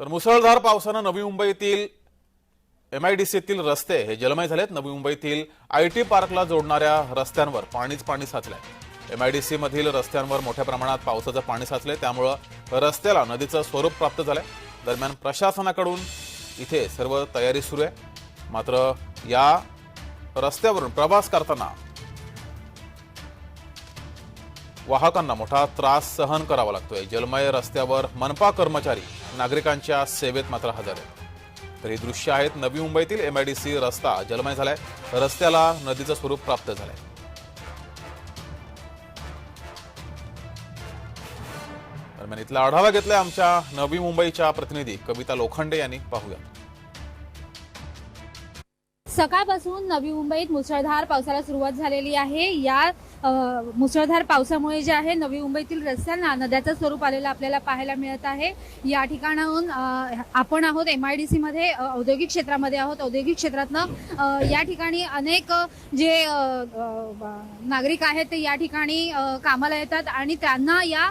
तर मुसळधार पावसानं नवी मुंबईतील एमआयडीसीतील रस्ते हे जलमय झालेत. नवी मुंबईतील आय टी पार्कला जोडणाऱ्या रस्त्यांवर पाणीच पाणी साचलंय. एमआयडीसी मधील रस्त्यांवर मोठ्या प्रमाणात पावसाचं पाणी साचलंय. त्यामुळं रस्त्याला नदीचं स्वरूप प्राप्त झालंय. दरम्यान प्रशासनाकडून इथे सर्व तयारी सुरू आहे. मात्र या रस्त्यावरून प्रवास करताना वाहकांना मोठा त्रास सहन करावा लागतोय. जलमय रस्त्यावर मनपा कर्मचारी नागरिकांच्या सेवेत मात्र हजर आहेत. तर ही दृश्य आहेत नवी मुंबईतील एमआयडीसी रस्ता. जलमय झालाय. रस्त्याला नदीचं स्वरूप प्राप्त झालंय. दरम्यान इथला आढावा घेतलाय आमच्या नवी मुंबईच्या प्रतिनिधी कविता लोखंडे यांनी. पाहूया. सकाळपासून नवी मुंबईत मुसळधार पावसाला सुरुवात झालेली आहे. या मुसळधार पावसामुळे जे आहे नवी मुंबईतील रस्त्यांना नद्याचं स्वरूप आलेलं आपल्याला पाहायला मिळत आहे. या ठिकाणाहून आपण आहोत एम आय डी सी मध्ये औद्योगिक क्षेत्रामध्ये आहोत. औद्योगिक क्षेत्रातनं या ठिकाणी अनेक जे नागरिक आहेत ते या ठिकाणी कामाला येतात आणि त्यांना या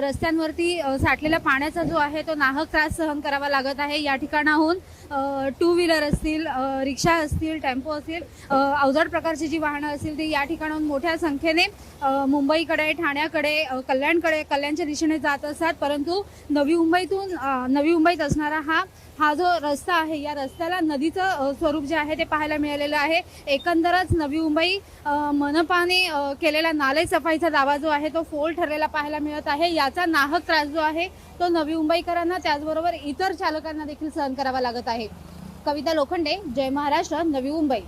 रस्त्यांवरती साठलेल्या पाण्याचा जो आहे तो नाहक त्रास सहन करावा लागत आहे. या ठिकाणाहून टू व्हीलर असतील रिक्षा असतील टेम्पो असतील अवजड प्रकारची जी वाहनं असतील ती या ठिकाणाहून मोठ्या संख्येने मुंबईकडे ठाण्याकडे कल्याणकडे कल्याणच्या दिशेने जात असतात. परंतु नवी मुंबईतून नवी मुंबईत असणारा हा हा जो रस्ता आहे या रस्त्याला नदीचं स्वरूप जे आहे ते पाहायला मिळालेलं आहे. एकंदरच नवी मुंबई मनपाने केलेला नाले सफाईचा दावा जो आहे तो फोल ठरलेला पाहायला मिळत आहे. याचा नाहक त्रास जो आहे तो नवी मुंबईकरांना त्याचबरोबर इतर चालकांना देखील सहन करावा लागत आहे. कविता लोखंडे जय महाराष्ट्र नवी मुंबई.